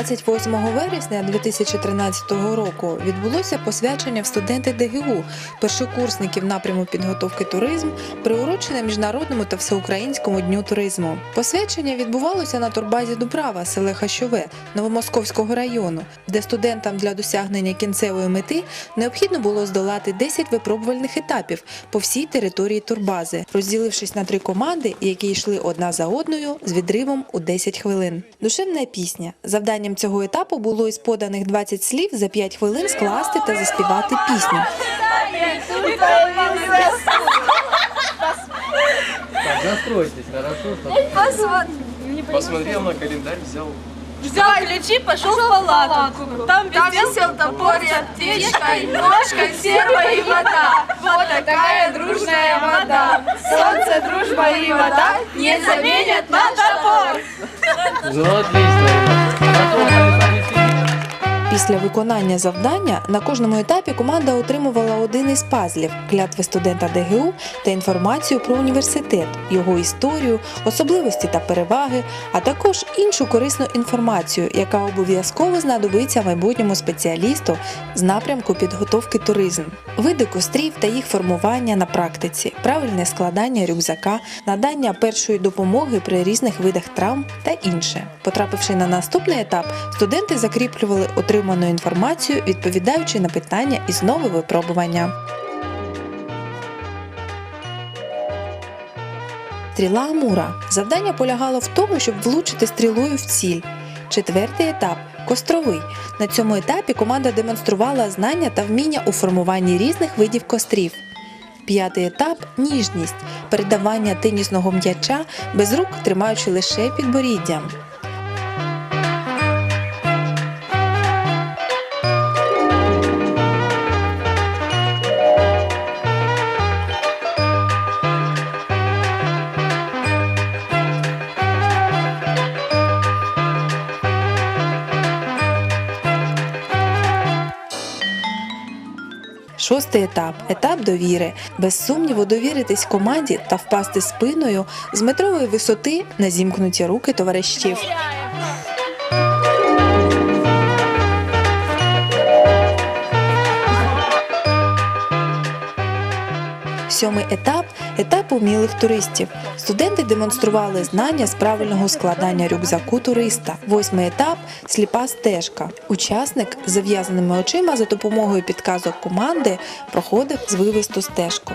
28 вересня 2013 року відбулося посвячення в студенти ДГУ, першокурсників напряму підготовки туризм, приурочене міжнародному та всеукраїнському дню туризму. Посвячення відбувалося на турбазі Дубрава, селе Хащове Новомосковського району, де студентам для досягнення кінцевої мети необхідно було здолати 10 випробувальних етапів по всій території турбази, розділившись на три команди, які йшли одна за одною з відривом у 10 хвилин. Душевна пісня. Завданням цього етапу було із поданих 20 слів за 5 хвилин скласти та заспівати пісню. Так, настройтесь, хорошо. Посмотрел на календарь, взял. Взял ключи, пошел в палатку. Там висел топор и аптечка, и ножка, серва и вода. Вот такая дружная вода. Солнце, дружба и вода не заменят на топор. Ну, отлично. Після виконання завдання на кожному етапі команда отримувала один із пазлів клятви студента ДГУ та інформацію про університет, його історію, особливості та переваги, а також іншу корисну інформацію, яка обов'язково знадобиться майбутньому спеціалісту з напрямку підготовки туризм, види кострів та їх формування на практиці, правильне складання рюкзака, надання першої допомоги при різних видах травм та інше. Потрапивши на наступний етап, студенти закріплювали отриману інформацію, відповідаючи на питання із нового випробування. Стріла Амура. Завдання полягало в тому, щоб влучити стрілою в ціль. Четвертий етап костровий. На цьому етапі команда демонструвала знання та вміння у формуванні різних видів кострів. П'ятий етап ніжність передавання тенісного м'яча без рук, тримаючи лише підборіддям. Шостий етап етап довіри. Без сумніву довіритись команді та впасти спиною з метрової висоти на зімкнуті руки товаришів. Сьомий етап етап умілих туристів. Студенти демонстрували знання з правильного складання рюкзаку туриста. Восьмий етап сліпа стежка. Учасник з зав'язаними очима за допомогою підказок команди проходив звивисту стежку.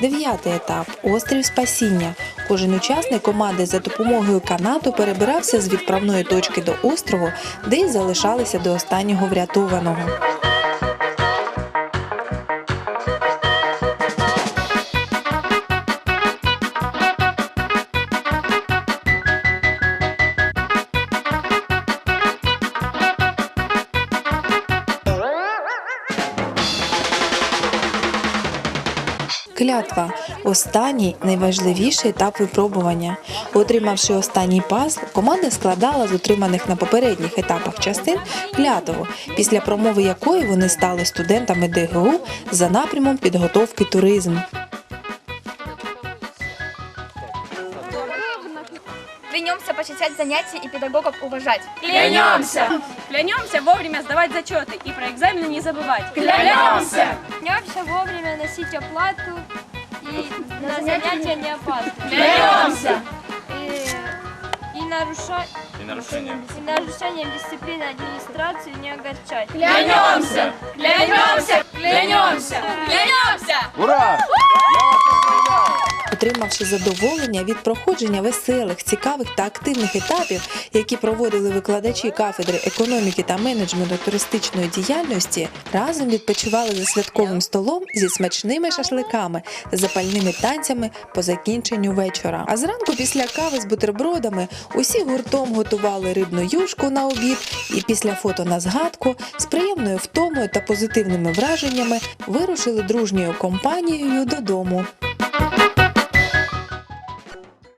Дев'ятий етап острів спасіння. Кожен учасник команди за допомогою канату перебирався з відправної точки до острову, де й залишалися до останнього врятованого. Клятва останній найважливіший етап випробування. Отримавши останній пазл, команда складала з отриманих на попередніх етапах частин клятву, після промови якої вони стали студентами ДГУ за напрямом підготовки туризм. Посещать занятия и педагогов уважать. Клянемся! Клянемся вовремя сдавать зачеты и про экзамены не забывать. Клянемся! Клянемся вовремя носить оплату и на занятия не опаздывать. Клянемся! И, и, наруша- И нарушение. и нарушением дисциплины администрации не огорчать. Клянемся! Клянемся! Клянемся! Клянемся! Ура! Отримавши задоволення від проходження веселих, цікавих та активних етапів, які проводили викладачі кафедри економіки та менеджменту туристичної діяльності, разом відпочивали за святковим столом зі смачними шашликами та запальними танцями по закінченню вечора. А зранку після кави з бутербродами усі гуртом готували рибну юшку на обід, і після фото на згадку з приємною втомою та позитивними враженнями вирушили дружньою компанією додому.